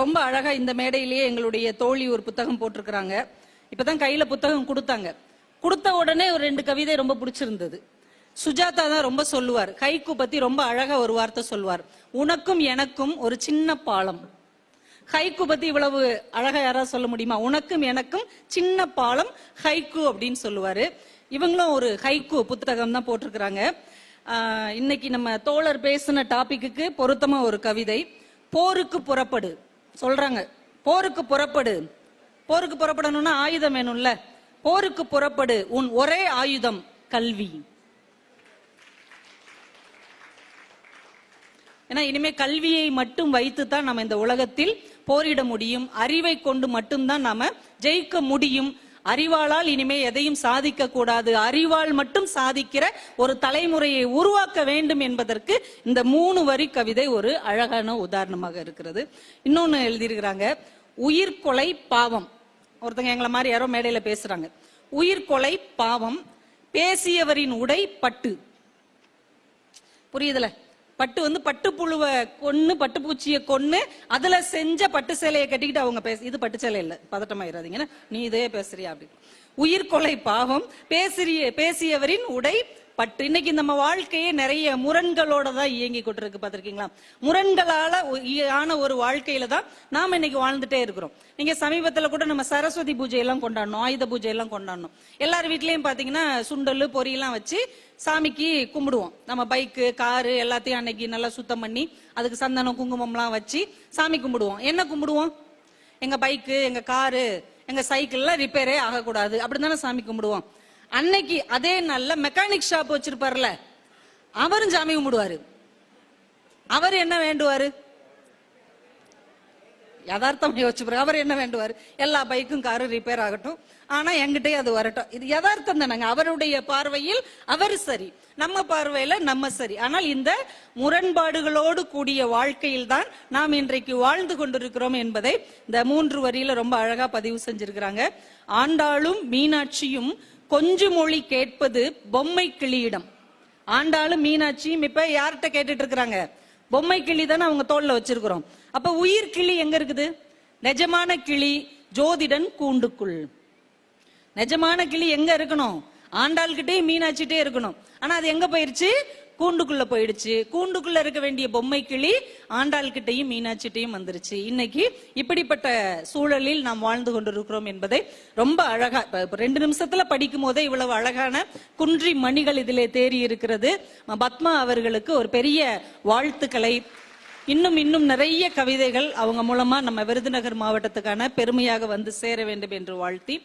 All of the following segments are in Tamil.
ரொம்ப அழகா இந்த மேடையிலேயே எங்களுடைய தோழி ஒரு புத்தகம் போட்டிருக்கிறாங்க. இப்பதான் கையில புத்தகம் கொடுத்தாங்க. கொடுத்த உடனே ஒரு ரெண்டு கவிதை ரொம்ப பிடிச்சிருந்தது. சுஜாதா தான் ரொம்ப சொல்லுவார். ஹைக்கு பத்தி ரொம்ப அழகா ஒரு வார்த்தை சொல்லுவார். உனக்கும் எனக்கும் ஒரு சின்ன பாலம். ஹைக்கு பத்தி இவ்வளவு அழகா யாராவது சொல்ல முடியுமா? உனக்கும் எனக்கும் சின்ன பாலம் ஹைக்கு அப்படின்னு சொல்லுவாரு. இவங்களும் ஒரு ஹைக்கு புத்தகம் தான் போட்டிருக்கிறாங்க. இன்னைக்கு நம்ம தோழர் பேசின டாபிக்கு பொருத்தமா ஒரு கவிதை. போருக்கு புறப்படு. சொல்றாங்க. போருக்கு புறப்படு. போருக்கு புறப்படணும்னா ஆயுதம் வேணும்ல. போருக்கு புறப்படு. உன் ஒரே ஆயுதம் கல்வி. ஏன்னா இனிமே கல்வியை மட்டும் வைத்து தான் நம்ம இந்த உலகத்தில் போரிட முடியும். அறிவை கொண்டு மட்டும்தான் நாம ஜெயிக்க முடியும். அறிவாளால் இனிமே எதையும் சாதிக்க கூடாது. அறிவால் மட்டும் சாதிக்கிற ஒரு தலைமுறையை உருவாக்க வேண்டும் என்பதற்கு இந்த மூணு வரி கவிதை ஒரு அழகான உதாரணமாக இருக்கிறது. இன்னொன்னு எழுதியிருக்கிறாங்க உயிர்கொலை பாவம். ஒருத்தங்க எங்களை மாதிரி யாரோ மேடையில பேசுறாங்க. உயிர்கொலை பாவம் பேசியவரின் உடை பட்டு. புரியுதுல? பட்டு வந்து பட்டுப்புழுவை கொன்று பட்டுப்பூச்சியை கொன்னு அதுல செஞ்ச பட்டு சேலையை கட்டிக்கிட்டு அவங்க பேச இது பட்டு சேலை இல்ல பதட்டமாயிராதீங்க நீ இதே பேசுறியா அப்படின்னு உயிர் கொலை பாவம் பேசுறிய பேசியவரின் உடை பட் இன்னைக்கு நம்ம வாழ்க்கையே நிறைய முரண்களோட தான் இயங்கி கொண்டிருக்கு பார்த்துருக்கீங்களா? முரண்களால ஆன ஒரு வாழ்க்கையில தான் நாம இன்னைக்கு வாழ்ந்துட்டே இருக்கிறோம். நீங்க சமீபத்துல கூட நம்ம சரஸ்வதி பூஜை எல்லாம் கொண்டாடணும் ஆயுத பூஜை எல்லாம் கொண்டாடணும். எல்லார் வீட்லயும் பாத்தீங்கன்னா சுண்டல் பொரியெல்லாம் வச்சு சாமிக்கு கும்பிடுவோம். நம்ம பைக்கு காரு எல்லாத்தையும் அன்னைக்கு நல்லா சுத்தம் பண்ணி அதுக்கு சந்தனம் குங்குமம்லாம் வச்சு சாமி கும்பிடுவோம். என்ன கும்பிடுவோம்? எங்க பைக்கு எங்க காரு எங்க சைக்கிள்லாம் ரிப்பேரே ஆகக்கூடாது. அப்படிதானே சாமி கும்பிடுவோம். அன்னைக்கு அதே நாளில் மெக்கானிக் ஷாப் வச்சிருப்பார்ல அவரும் சாமி கும்பிடுவாரு. அவர் என்ன வேண்டுவாரு? யதார்த்தம் யோசிச்சு பாருங்க அவர் என்ன வேண்டுவார்? எல்லா பைக்கும் காரும் ரிப்பேர் ஆகட்டும். ஆனா எங்கிட்டே அது வரட்டும். இது யதார்த்தம் தானங்க. அவருடைய பார்வையில் அவர் சரி. நம்ம பார்வையில நம்ம சரி. ஆனால் இந்த முரண்பாடுகளோடு கூடிய வாழ்க்கையில் தான் நாம் இன்றைக்கு வாழ்ந்து கொண்டிருக்கிறோம் என்பதை இந்த மூன்று வரியில ரொம்ப அழகா பதிவு செஞ்சிருக்கிறாங்க. ஆண்டாளும் மீனாட்சியும் கொஞ்சு மொழி கேட்பது பொம்மை கிளியிடம். ஆண்டாளும் மீனாட்சியும் இப்ப யார்கிட்ட கேட்டுட்டு இருக்கிறாங்க பொம்மை கிளி தானே அவங்க தோல்ல வச்சிருக்கிறோம். அப்ப உயிர் கிளி எங்க இருக்குது? நிஜமான கிளி ஜோதிடன் கூண்டுக்குள். நிஜமான கிளி எங்க இருக்கணும்? ஆண்டாள்கிட்டே மீனாட்சிட்டே இருக்கணும். ஆனா அது எங்க போயிருச்சு? கூண்டுக்குள்ள போயிடுச்சு. கூண்டுக்குள்ள இருக்க வேண்டிய பொம்மை கிளி ஆண்டாள்கிட்டையும் மீனாட்சிட்டையும் வந்துருச்சு. இன்னைக்கு இப்படிப்பட்ட சூழலில் நாம் வாழ்ந்து கொண்டிருக்கிறோம் என்பதை ரொம்ப அழகா ரெண்டு நிமிஷத்துல படிக்கும் போதே இவ்வளவு அழகான குன்றி மணிகள் இதிலே தேறி இருக்கிறது. பத்மா அவர்களுக்கு ஒரு பெரிய வாழ்த்துக்களை. இன்னும் இன்னும் நிறைய கவிதைகள் அவங்க மூலமா நம்ம விருதுநகர் மாவட்டத்துக்கான பெருமையாக வந்து சேர வேண்டும் என்று வாழ்த்தி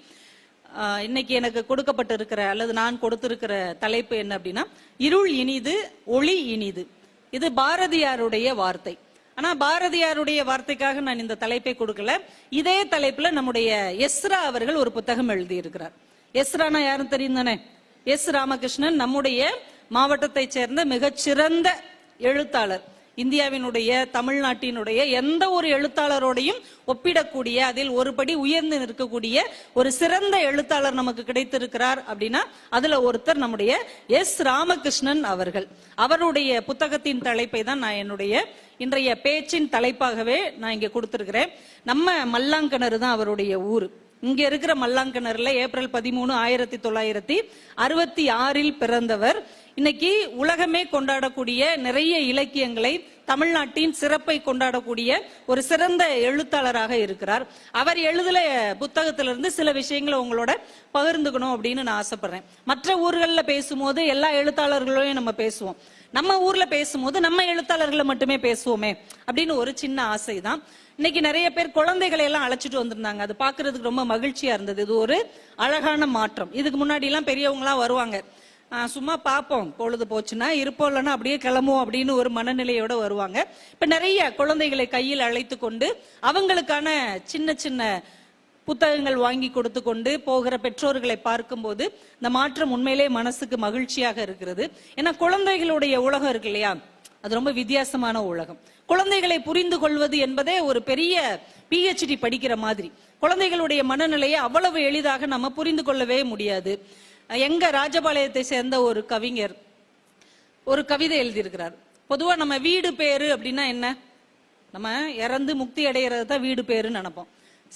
இன்னைக்கு எனக்கு கொடுக்கப்பட்டிருக்கிற அல்லது நான் கொடுத்திருக்கிற தலைப்பு என்ன அப்படின்னா இருள் இனிது ஒளி இனிது. இது பாரதியாருடைய வார்த்தை. ஆனா பாரதியாருடைய வார்த்தைக்காக நான் இந்த தலைப்பை கொடுக்கல. இதே தலைப்புல நம்முடைய எஸ்ரா அவர்கள் ஒரு புத்தகம் எழுதியிருக்கிறார். எஸ்ரானா யாரும் தெரியும் தானே? எஸ் ராமகிருஷ்ணன் நம்முடைய மாவட்டத்தை சேர்ந்த மிகச்சிறந்த எழுத்தாளர். இந்தியாவினுடைய தமிழ்நாட்டினுடைய எந்த ஒரு எழுத்தாளரோடையும் ஒப்பிடக்கூடிய அதில் ஒருபடி உயர்ந்து நிற்கக்கூடிய ஒரு சிறந்த எழுத்தாளர் நமக்கு கிடைத்திருக்கிறார் அப்படின்னா அதுல ஒருத்தர் நம்முடைய எஸ் ராமகிருஷ்ணன் அவர்கள். அவருடைய புத்தகத்தின் தலைப்பை தான் நான் என்னுடைய இன்றைய பேச்சின் தலைப்பாகவே நான் இங்க கொடுத்திருக்கிறேன். நம்ம மல்லாங்கணறு தான் அவருடைய ஊர். இங்க இருக்கிற மல்லாங்கணர்ல ஏப்ரல் பதிமூணு ஆயிரத்தி தொள்ளாயிரத்தி அறுபத்தி ஆறில் பிறந்தவர் இன்னைக்கு உலகமே கொண்டாடக்கூடிய நிறைய இலக்கியங்களை தமிழ்நாட்டின் சிறப்பை கொண்டாடக்கூடிய ஒரு சிறந்த எழுத்தாளராக இருக்கிறார். அவர் எழுதல புத்தகத்திலிருந்து சில விஷயங்களை உங்களோட பகிர்ந்துக்கணும் அப்படின்னு நான் ஆசைப்படுறேன். மற்ற ஊர்களில் பேசும்போது எல்லா எழுத்தாளர்களையும் நம்ம பேசுவோம். நம்ம ஊர்ல பேசும்போது நம்ம எழுத்தாளர்களை மட்டுமே பேசுவோமே அப்படின்னு ஒரு சின்ன ஆசை தான் இன்னைக்கு நிறைய பேர் குழந்தைகளை எல்லாம் அழைச்சிட்டு வந்திருந்தாங்க. அது பாக்குறதுக்கு ரொம்ப மகிழ்ச்சியா இருந்தது. இது ஒரு அழகான மாற்றம். இதுக்கு முன்னாடி எல்லாம் பெரியவங்க வருவாங்க. சும்மா பார்ப்போம். பொழுது போச்சுன்னா இருப்போம் இல்லைன்னா அப்படியே கிளம்புவோம் அப்படின்னு ஒரு மனநிலையோட வருவாங்க. இப்போ நிறைய குழந்தைகளை கையில் அழைத்து கொண்டு அவங்களுக்கான சின்ன சின்ன புத்தகங்கள் வாங்கி கொடுத்து கொண்டு போகிற பெற்றோர்களை பார்க்கும்போது இந்த மாற்றம் உண்மையிலே மனசுக்கு மகிழ்ச்சியாக இருக்கிறது. ஏன்னா குழந்தைகளுடைய உலகம் இருக்கு இல்லையா? அது ரொம்ப வித்தியாசமான உலகம். குழந்தைகளை புரிந்து கொள்வது என்பதே ஒரு பெரிய பிஹெச்டி படிக்கிற மாதிரி. குழந்தைகளுடைய மனநிலையை அவ்வளவு எளிதாக நம்ம புரிந்து கொள்ளவே முடியாது. எங்க ராஜபாளையத்தை சேர்ந்த ஒரு கவிஞர் ஒரு கவிதை எழுதியிருக்கிறார். பொதுவா நம்ம வீடு பேரு அப்படின்னா என்ன? நம்ம இறந்து முக்தி அடைகிறது தான் வீடு பேருன்னு நினைப்போம்.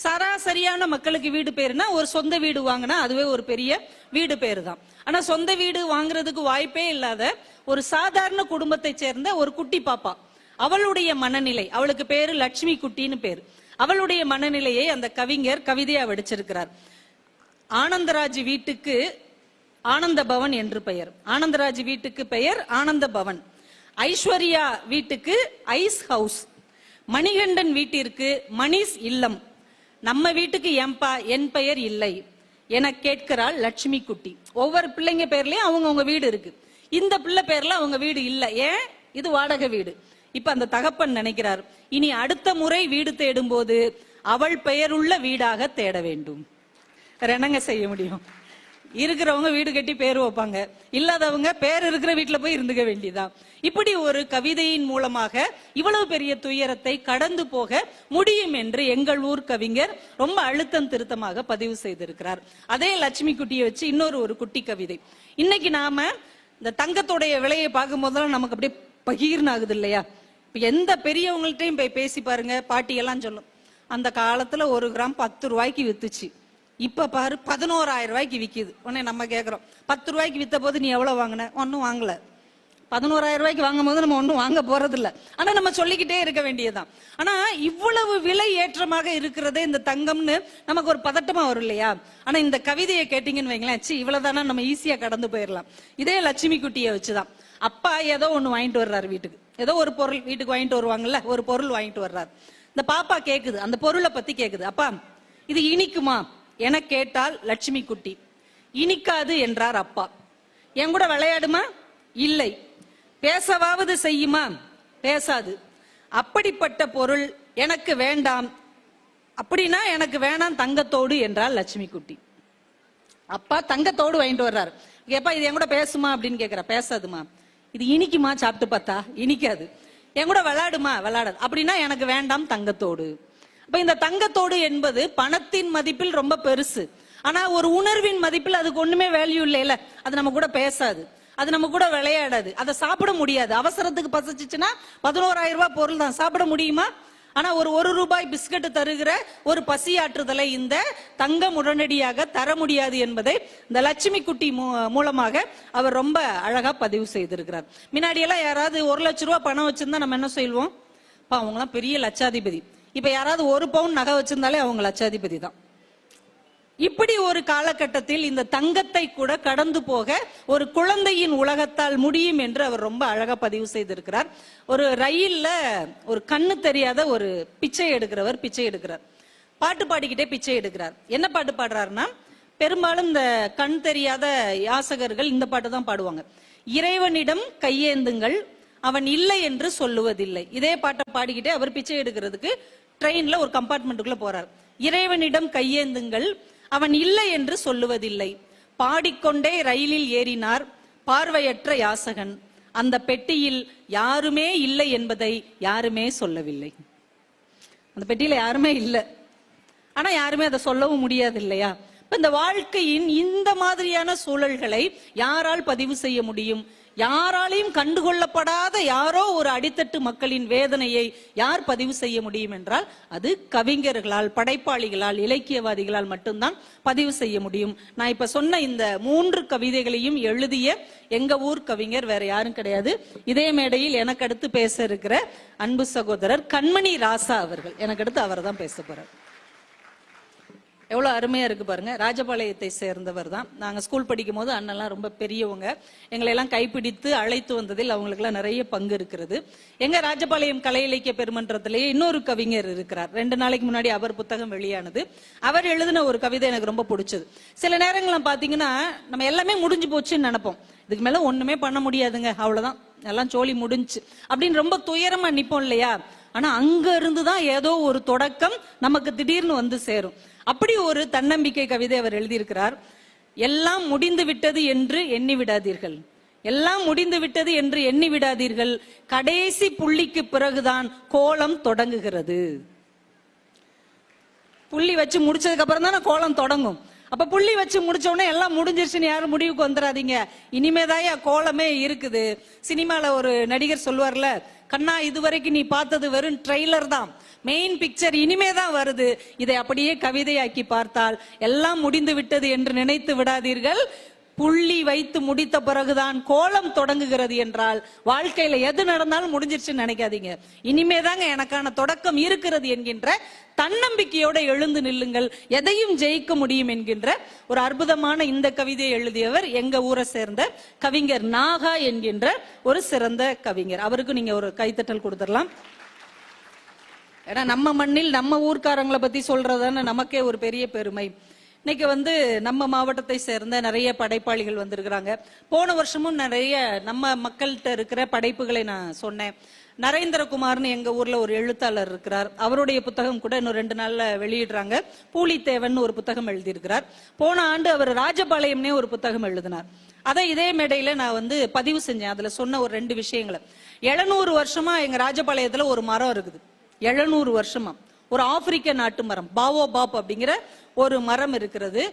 சராசரியான மக்களுக்கு வீடு பேருனா ஒரு சொந்த வீடு வாங்கினா அதுவே ஒரு பெரிய வீடு பேரு தான் ஆனா சொந்த வீடு வாங்குறதுக்கு வாய்ப்பே இல்லாத ஒரு சாதாரண குடும்பத்தை சேர்ந்த ஒரு குட்டி பாப்பா. அவளுடைய மனநிலை அவளுக்கு பேரு லட்சுமி குட்டின்னு பேரு. அவளுடைய மனநிலையை அந்த கவிஞர் கவிதையா வடிச்சிருக்கிறார். ஆனந்தராஜ் வீட்டுக்கு ஆனந்த பவன் என்று பெயர். ஆனந்தராஜ் வீட்டுக்கு பெயர் ஆனந்த பவன் ஐஸ்வர்யா வீட்டுக்கு ஐஸ் ஹவுஸ். மணிகண்டன் வீட்டிற்கு மணிஷ் இல்லம். நம்ம வீட்டுக்கு எம்பா என் பெயர் இல்லை என கேட்கிறாள் லட்சுமி குட்டி ஒவ்வொரு பிள்ளைங்க பேர்லயும் அவங்கவுங்க வீடு இருக்கு. இந்த பிள்ளை பேர்ல அவங்க வீடு இல்லை. ஏன்? இது வாடகை வீடு. இப்ப அந்த தகப்பன் நினைக்கிறார் இனி அடுத்த முறை வீடு தேடும் போது அவள் பெயருள்ள வீடாக தேட வேண்டும். வேற என்னங்க செய்ய முடியும். இருக்கிறவங்க வீடு கட்டி பேர் வைப்பாங்க. இல்லாதவங்க பேர் இருக்கிற வீட்டில் போய் இருந்துக்க வேண்டியதான் இப்படி ஒரு கவிதையின் மூலமாக இவ்வளவு பெரிய துயரத்தை கடந்து போக முடியும் என்று எங்கள் ஊர் கவிஞர் ரொம்ப அழுத்தம் திருத்தமாக பதிவு செய்திருக்கிறார். அதே லட்சுமி குட்டியை வச்சு இன்னொரு ஒரு குட்டி கவிதை. இன்னைக்கு நாம இந்த தங்கத்தோடைய விலையை பார்க்கும் போதெல்லாம் நமக்கு அப்படியே பகீர்னாகுது இல்லையா? இப்போ எந்த பெரியவங்கள்ட்டையும் போய் பேசி பாருங்க பாட்டியெல்லாம் சொல்லும். அந்த காலத்தில் ஒரு கிராம் பத்து ரூபாய்க்கு வித்துச்சு. இப்ப பாரு பதினோராயிரம் ரூபாய்க்கு விக்குது. உடனே நம்ம கேட்குறோம் பத்து ரூபாய்க்கு வித்த போது நீ எவ்வளவு வாங்கின? ஒன்னும் வாங்கல. பதினோராயிரம் ரூபாய்க்கு வாங்கும் போது நம்ம ஒன்றும் வாங்க போறது இல்ல ஆனா நம்ம சொல்லிக்கிட்டே இருக்க வேண்டியதுதான். ஆனா இவ்வளவு விலை ஏற்றமாக இருக்கிறதே இந்த தங்கம்னு நமக்கு ஒரு பதட்டமா வரும் இல்லையா? ஆனா இந்த கவிதையை கேட்டீங்கன்னு வைங்களேன் சி இவ்வளவுதானா? நம்ம ஈஸியா கடந்து போயிடலாம் இதே லட்சுமி குட்டியை வச்சுதான். அப்பா ஏதோ ஒண்ணு வாங்கிட்டு வர்றாரு வீட்டுக்கு. ஏதோ ஒரு பொருள் வீட்டுக்கு வாங்கிட்டு வருவாங்கல்ல ஒரு பொருள் வாங்கிட்டு வர்றாரு. இந்த பாப்பா கேக்குது அந்த பொருளை பத்தி கேக்குது. அப்பா இது இனிக்குமா? என கேட்டால் லட்சுமி குட்டி இனிக்காது என்றார் அப்பா. என் கூட விளையாடுமா? இல்லை. பேசவாவது செய்யுமா? பேசாது. அப்படிப்பட்ட பொருள் எனக்கு வேண்டாம். அப்படின்னா எனக்கு வேணாம் தங்கத்தோடு என்றால் லட்சுமி குட்டி அப்பா தங்கத்தோடு வாங்கிட்டு வர்றாரு. கேப்பா இது என் கூட பேசுமா அப்படின்னு கேட்குற பேசாதுமா. இது இனிக்குமா? சாப்பிட்டு பார்த்தா இனிக்காது. என் கூட விளையாடுமா? விளையாடாது. அப்படின்னா எனக்கு வேண்டாம் தங்கத்தோடு. இப்ப இந்த தங்கத்தோடு என்பது பணத்தின் மதிப்பில் ரொம்ப பெருசு. ஆனா ஒரு உணர்வின் மதிப்பில் அதுக்கு ஒண்ணுமே வேல்யூ இல்லைல்ல. அது நம்ம கூட பேசாது. அது நம்ம கூட விளையாடாது. அதை சாப்பிட முடியாது. அவசரத்துக்கு பசிச்சுச்சுன்னா பதினோராயிரம் ரூபாய் பொருள் தான். சாப்பிட முடியுமா? ஆனா ஒரு ஒரு ரூபாய் பிஸ்கட் தருகிற ஒரு பசியாற்றுதலை இந்த தங்கம் உடனடியாக தர முடியாது என்பதை இந்த லட்சுமி குட்டி மூ- மூலமாக அவர் ரொம்ப அழகா பதிவு செய்திருக்கிறார். முன்னாடி எல்லாம் யாராவது ஒரு லட்ச ரூபாய் பணம் வச்சிருந்தா நம்ம என்ன சொல்லுவோம் அப்பா அவங்கலாம் பெரிய லட்சாதிபதி. இப்ப யாராவது ஒரு பவுன் நகை வச்சிருந்தாலே அவங்க லட்சாதிபதி தான். இப்படி ஒரு காலகட்டத்தில் இந்த தங்கத்தை கூட கடந்து போக ஒரு குழந்தையின் உலகத்தால் முடியும் என்று அவர் ரொம்ப அழகா பதிவு செய்திருக்கிறார். ஒரு ரயில்ல ஒரு கண்ணு தெரியாத ஒரு பிச்சை எடுக்கிறவர் பிச்சை எடுக்கிறார். பாட்டு பாடிக்கிட்டே பிச்சை எடுக்கிறார். என்ன பாட்டு பாடுறாருன்னா பெரும்பாலும் இந்த கண் தெரியாத யாசகர்கள் இந்த பாட்டு தான் பாடுவாங்க. இறைவனிடம் கையேந்துங்கள் அவன் இல்லை என்று சொல்லுவதில்லை. இதே பாட்டை பாடிக்கிட்டே அவர் பிச்சை எடுக்கிறதுக்கு ட்ரெயின்ல ஒரு கம்பார்ட்மெண்ட்டுக்குள்ள போறார். இறைவனிடம் கையேந்துங்கள் அவன் இல்லை என்று சொல்லுவதில்லை. பாடிக்கொண்டே ரயிலில் ஏறினார் பார்வையற்ற யாசகன். அந்த பெட்டியில் யாருமே இல்லை என்பதை யாருமே சொல்லவில்லை. அந்த பெட்டியில யாருமே இல்லை. ஆனா யாருமே அதை சொல்லவும் முடியாது இல்லையா? இப்ப இந்த வாழ்க்கையின் இந்த மாதிரியான சூழல்களை யாரால் பதிவு செய்ய முடியும்? யாராலையும் கண்டுகொள்ளப்படாத யாரோ ஒரு அடித்தட்டு மக்களின் வேதனையை யார் பதிவு செய்ய முடியும் என்றால் அது கவிஞர்களால் படைப்பாளிகளால் இலக்கியவாதிகளால் மட்டும்தான் பதிவு செய்ய முடியும். நான் இப்ப சொன்ன இந்த மூன்று கவிதைகளையும் எழுதிய எங்க ஊர் கவிஞர் வேற யாரும் கிடையாது. இதே மேடையில் எனக்கு அடுத்து பேச இருக்கிற அன்பு சகோதரர் கண்மணி ராசா அவர்கள். எனக்கு அடுத்து அவர் தான் பேச போறார். எவ்வளோ அருமையாக இருக்கு பாருங்க. ராஜபாளையத்தை சேர்ந்தவர் தான். நாங்கள் ஸ்கூல் படிக்கும் போது அண்ணெல்லாம் ரொம்ப பெரியவங்க. எங்களை எல்லாம் கைப்பிடித்து அழைத்து வந்ததில் அவங்களுக்குலாம் நிறைய பங்கு இருக்கிறது. எங்க ராஜபாளையம் கலை இலக்கிய பெருமன்றத்திலேயே இன்னொரு கவிஞர் இருக்கிறார். ரெண்டு நாளைக்கு முன்னாடி அவர் புத்தகம் வெளியானது. அவர் எழுதின ஒரு கவிதை எனக்கு ரொம்ப பிடிச்சது. சில நேரங்கள்ல பார்த்தீங்கன்னா நம்ம எல்லாமே முடிஞ்சு போச்சுன்னு நினைப்போம். இதுக்கு மேல ஒண்ணுமே பண்ண முடியாதுங்க. அவ்வளவுதான். எல்லாம் சோழி முடிஞ்சு. அப்படின்னு ரொம்ப துயரமா நிப்போம் இல்லையா? ஆனா அங்க இருந்து தான் ஏதோ ஒரு தொடக்கம் நமக்கு திடீர்னு வந்து சேரும். அப்படி ஒரு தன்னம்பிக்கை கவிதை அவர் எழுதியிருக்கிறார். எல்லாம் முடிந்து விட்டது என்று எண்ணி விடாதீர்கள். எல்லாம் முடிந்து விட்டது என்று எண்ணி விடாதீர்கள். கடைசி புள்ளிக்கு பிறகுதான் கோலம் தொடங்குகிறது. புள்ளி வச்சு முடிச்சதுக்கு அப்புறம் தானே கோலம் தொடங்கும். அப்ப புள்ளி வச்சு முடிச்சோடனே எல்லாம் முடிஞ்சிருச்சுன்னு யாரும் முடிவுக்கு வந்துடாதீங்க. இனிமேதாயா கோலமே இருக்குது. சினிமால ஒரு நடிகர் சொல்லுவார்ல கண்ணா இதுவரைக்கும் நீ பார்த்தது வெறும் ட்ரெய்லர் தான். மெயின் பிக்சர் இனிமே தான் வருது. இதை அப்படியே கவிதையாக்கி பார்த்தால் எல்லாம் முடிந்து விட்டது என்று நினைத்து விடாதீர்கள். புள்ளி வைத்து முடித்த பிறகுதான் கோலம் தொடங்குகிறது என்றால் வாழ்க்கையில எது நடந்தாலும் முடிஞ்சிருச்சுன்னு நினைக்காதீங்க. இனிமேதாங்க எனக்கான தொடக்கம் இருக்கிறது என்கின்ற தன்னம்பிக்கையோட எழுந்து நில்லுங்கள். எதையும் ஜெயிக்க முடியும் என்கின்ற ஒரு அற்புதமான இந்த கவிதையை எழுதியவர் எங்க ஊரை சேர்ந்த கவிஞர் நாகா என்கின்ற ஒரு சிறந்த கவிஞர். அவருக்கு நீங்க ஒரு கைத்தட்டல் கொடுத்துடலாம். ஏன்னா நம்ம மண்ணில் நம்ம ஊர்க்காரங்களை பத்தி சொல்றதுன்னு நமக்கே ஒரு பெரிய பெருமை. இன்னைக்கு வந்து நம்ம மாவட்டத்தை சேர்ந்த நிறைய படைப்பாளிகள் வந்திருக்கிறாங்க. போன வருஷமும் நிறைய நம்ம மக்கள்கிட்ட இருக்கிற படைப்புகளை நான் சொன்னேன். நரேந்திரகுமார்னு எங்க ஊர்ல ஒரு எழுத்தாளர் இருக்கிறார். அவருடைய புத்தகம் கூட இன்னும் ரெண்டு நாள்ல வெளியிடுறாங்க. பூலித்தேவன் ஒரு புத்தகம் எழுதியிருக்கிறார். போன ஆண்டு அவர் ராஜபாளையம்னே ஒரு புத்தகம் எழுதினார். அதை இதே மேடையில நான் வந்து பதிவு செஞ்சேன். அதுல சொன்ன ஒரு ரெண்டு விஷயங்களை. எழுநூறு வருஷமா எங்க ராஜபாளையத்துல ஒரு மரம் இருக்குது. எழுநூறு வருஷமா. ஒரு ஆப்பிரிக்க நாட்டு மரம் பாவோ பாப் அப்படிங்கிற ஒரு மரம் இருக்கிறது.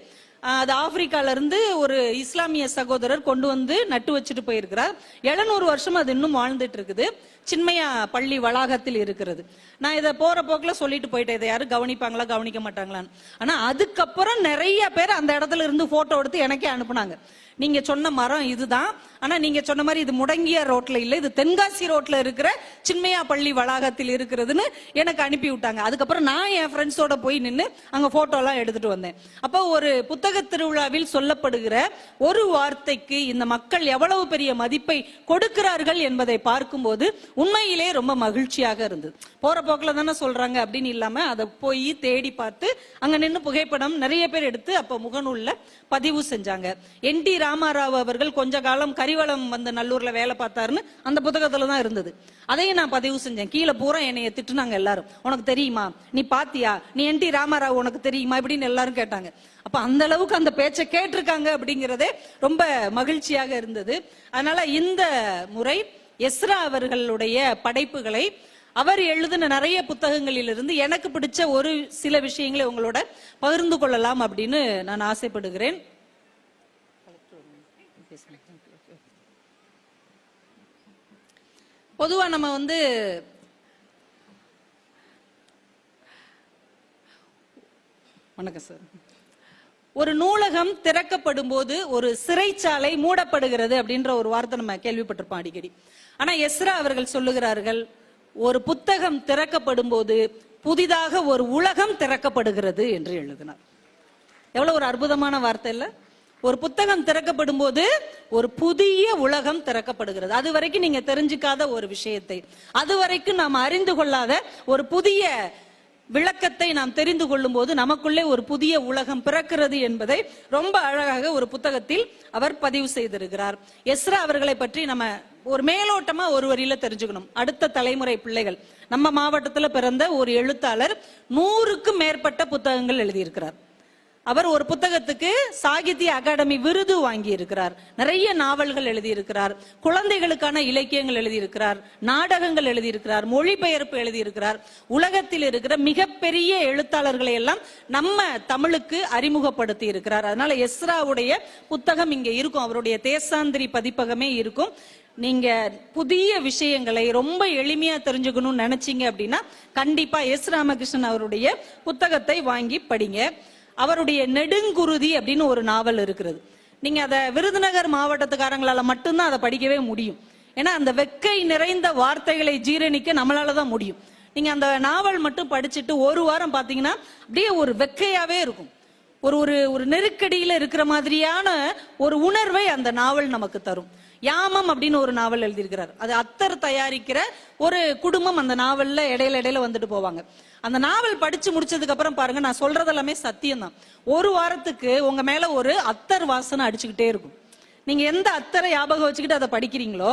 அது ஆப்பிரிக்கால இருந்து ஒரு இஸ்லாமிய சகோதரர் கொண்டு வந்து நட்டு வச்சுட்டு போயிருக்கிறார். எழுநூறு வருஷம் அது இன்னும் வாழ்ந்துட்டு இருக்குது சின்மையா பள்ளி வளாகத்தில் இருக்கிறது. நான் இதை போற போக்குல சொல்லிட்டு போயிட்டேன். இதை யாரும் கவனிப்பாங்களா கவனிக்க மாட்டாங்களான்னு. ஆனா அதுக்கப்புறம் நிறைய பேர் அந்த இடத்துல இருந்து போட்டோ எடுத்து எனக்கே அனுப்புனாங்க. நீங்க சொன்ன மரம் இதுதான். ஆனா நீங்க சொன்ன மாதிரி இது முடங்கிய ரோட்ல இல்ல இது தென்காசி ரோட்ல இருக்கிற சின்மையா பள்ளி வளாகத்தில் இருக்கிறதுன்னு எனக்கு அனுப்பி விட்டாங்க அதுக்கப்புறம் நான் என் ஃப்ரெண்ட்ஸோட போய் நின்று அங்க போட்டோ எல்லாம் எடுத்துட்டு வந்தேன். அப்போ ஒரு புத்தக திருவிழாவில் சொல்லப்படுகிற ஒரு வார்த்தைக்கு இந்த மக்கள் எவ்வளவு பெரிய மதிப்பை கொடுக்கிறார்கள் என்பதை பார்க்கும்போது உண்மையிலே ரொம்ப மகிழ்ச்சியாக இருந்தது. போற போக்கில் தானே சொல்றாங்க அப்படின்னு இல்லாம அதை போய் தேடி பார்த்து அங்க நின்று புகைப்படம் நிறைய பேர் எடுத்து அப்ப முகநூல்ல பதிவு செஞ்சாங்க. என் டி ராமாராவ் அவர்கள் கொஞ்ச காலம் கரிவளம் வந்த நல்லூர்ல வேலை பார்த்தாருன்னு அந்த புத்தகத்துல தான் இருந்தது. அதையும் நான் பதிவு செஞ்சேன். கீழே பூரா என்னைய திட்டுனாங்க எல்லாரும். உனக்கு தெரியுமா? நீ பாத்தியா? நீ என் டி ராமாராவ் உனக்கு தெரியுமா? இப்படின்னு எல்லாரும் கேட்டாங்க. அப்ப அந்த அளவுக்கு அந்த பேச்சை கேட்டிருக்காங்க அப்படிங்கிறதே ரொம்ப மகிழ்ச்சியாக இருந்தது. அதனால இந்த முறை எஸ்ரா அவர்களுடைய படைப்புகளை அவர் எழுதின நிறைய புத்தகங்களிலிருந்து எனக்கு பிடிச்ச ஒரு சில விஷயங்களை உங்களோட பகிர்ந்து கொள்ளலாம் அப்படின்னு நான் ஆசைப்படுகிறேன். பொதுவாக நம்ம வந்து வணக்கம் சார். ஒரு நூலகம் திறக்கப்படும் போது ஒரு சிறைச்சாலை மூடப்படுகிறது அப்படின்ற ஒரு வார்த்தை நம்ம கேள்விப்பட்டிருப்போம் அடிக்கடி. ஆனா எஸ்ரா அவர்கள் சொல்லுகிறார்கள் ஒரு புத்தகம் திறக்கப்படும் போது புதிதாக ஒரு உலகம் திறக்கப்படுகிறது என்று எழுதினார். எவ்வளவு ஒரு அற்புதமான வார்த்தை இல்லை? ஒரு புத்தகம் திறக்கப்படும் போது ஒரு புதிய உலகம் திறக்கப்படுகிறது. அது வரைக்கும் நீங்க தெரிஞ்சுக்காத ஒரு விஷயத்தை. அது வரைக்கும் நாம் அறிந்து கொள்ளாத ஒரு புதிய விளக்கத்தை நாம் தெரிந்து கொள்ளும் போது நமக்குள்ளே ஒரு புதிய உலகம் பிறக்கிறது என்பதை ரொம்ப அழகாக ஒரு புத்தகத்தில் அவர் பதிவு செய்திருக்கிறார். எஸ்ரா அவர்களை பற்றி நம்ம ஒரு மேலோட்டமா ஒரு வரியில தெரிஞ்சுக்கணும். அடுத்த தலைமுறை பிள்ளைகள். நம்ம மாவட்டத்துல பிறந்த ஒரு எழுத்தாளர் நூறுக்கும் மேற்பட்ட புத்தகங்கள் எழுதியிருக்கிறார். அவர் ஒரு புத்தகத்துக்கு சாகித்ய அகாடமி விருது வாங்கி இருக்கிறார் நிறைய நாவல்கள் எழுதியிருக்கிறார். குழந்தைகளுக்கான இலக்கியங்கள் எழுதியிருக்கிறார். நாடகங்கள் எழுதியிருக்கிறார். மொழிபெயர்ப்பு எழுதியிருக்கிறார். உலகத்தில் இருக்கிற மிகப்பெரிய எழுத்தாளர்களை எல்லாம் நம்ம தமிழுக்கு அறிமுகப்படுத்தி இருக்கிறார் அதனால எஸ்ராவுடைய புத்தகம் இங்க இருக்கும். அவருடைய தேசாந்திரி பதிப்பகமே இருக்கும். நீங்க புதிய விஷயங்களை ரொம்ப எளிமையா தெரிஞ்சுக்கணும்னு நினைச்சீங்க அப்படின்னா கண்டிப்பா எஸ் ராமகிருஷ்ணன் அவருடைய புத்தகத்தை வாங்கி படிங்க. அவருடைய நெடுங்குருதி அப்படின்னு ஒரு நாவல் இருக்கிறது. நீங்க அதை விருதுநகர் மாவட்டத்துக்காரங்களால மட்டும்தான் அதை படிக்கவே முடியும். ஏன்னா அந்த வெக்கை நிறைந்த வார்த்தைகளை ஜீரணிக்க நம்மளால தான் முடியும். நீங்க அந்த நாவல் மட்டும் படிச்சுட்டு ஒரு வாரம் பாத்தீங்கன்னா அப்படியே ஒரு வெக்கையாவே இருக்கும். ஒரு ஒரு ஒரு நெருக்கடியில இருக்கிற மாதிரியான ஒரு உணர்வை அந்த நாவல் நமக்கு தரும். யாமம் அப்படின்னு ஒரு நாவல் எழுதியிருக்கிறார். அது அத்தர் தயாரிக்கிற ஒரு குடும்பம் அந்த நாவல்ல இடையில இடையில வந்துட்டு போவாங்க. அந்த நாவல் படிச்சு முடிச்சதுக்கு அப்புறம் பாருங்க நான் சொல்றது எல்லாமே சத்தியம் தான் ஒரு வாரத்துக்கு உங்க மேல ஒரு அத்தர் வாசனை அடிச்சுக்கிட்டே இருக்கும். நீங்க எந்த அத்தரை ஞாபகம் வச்சுக்கிட்டு அதை படிக்கிறீங்களோ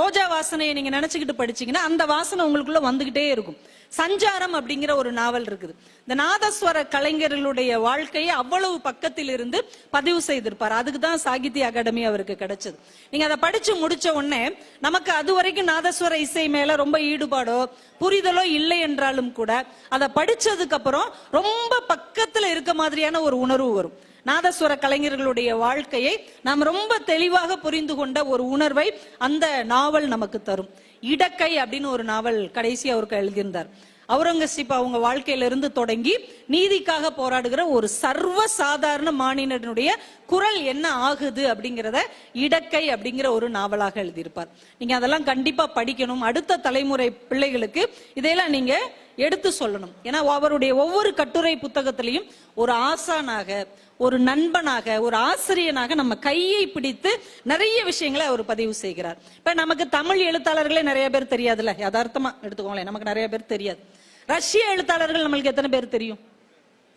ரோஜா வாசனையை நீங்க நினைச்சுக்கிட்டு படிச்சீங்கன்னா அந்த வாசனை உங்களுக்குள்ள வந்துகிட்டே இருக்கும். சஞ்சாரம் அப்படிங்கிற ஒரு நாவல் இருக்குது. இந்த நாதஸ்வர கலைஞர்களுடைய வாழ்க்கையை அவ்வளவு பக்கத்தில் இருந்து பதிவு செய்திருப்பார். அதுக்கு தான் சாகித்ய அகாடமி அவருக்கு கிடைச்சது. நீங்க அதை படிச்சு முடிச்ச உடனே நமக்கு அது வரைக்கும் நாதஸ்வர இசை மேல ரொம்ப ஈடுபாடோ புரிதலோ இல்லை என்றாலும் கூட அதை படிச்சதுக்கு அப்புறம் ரொம்ப பக்கத்துல இருக்க மாதிரியான ஒரு உணர்வு வரும். நாதஸ்வர கலைஞர்களுடைய வாழ்க்கையை நாம் ரொம்ப தெளிவாக புரிந்து கொண்ட ஒரு உணர்வை அந்த நாவல் நமக்கு தரும். இடக்கை அப்படின்னு ஒரு நாவல் கடைசி அவருக்கு எழுதியிருந்தார். அவுரங்கசீப் அவங்க வாழ்க்கையிலிருந்து தொடங்கி நீதிக்காக போராடுகிற ஒரு சர்வ சாதாரண மாநிலனுடைய குரல் என்ன ஆகுது அப்படிங்கிறத இடக்கை அப்படிங்கிற ஒரு நாவலாக எழுதியிருப்பார். நீங்க அதெல்லாம் கண்டிப்பா படிக்கணும். அடுத்த தலைமுறை பிள்ளைகளுக்கு இதையெல்லாம் நீங்க எடுத்து சொல்லணும். ஏன்னா அவருடைய ஒவ்வொரு கட்டுரை புத்தகத்திலையும் ஒரு ஆசானாக ஒரு நண்பனாக ஒரு ஆசிரியனாக நம்ம கையை பிடித்து நிறைய விஷயங்களை அவர் பதிவு செய்கிறார். இப்ப நமக்கு தமிழ் எழுத்தாளர்களே நிறைய பேர் தெரியாதுல்ல? யதார்த்தமா எடுத்துக்கோங்களேன் நமக்கு நிறைய பேர் தெரியாது. ரஷ்ய எழுத்தாளர்கள் நம்மளுக்கு எத்தனை பேர் தெரியும்?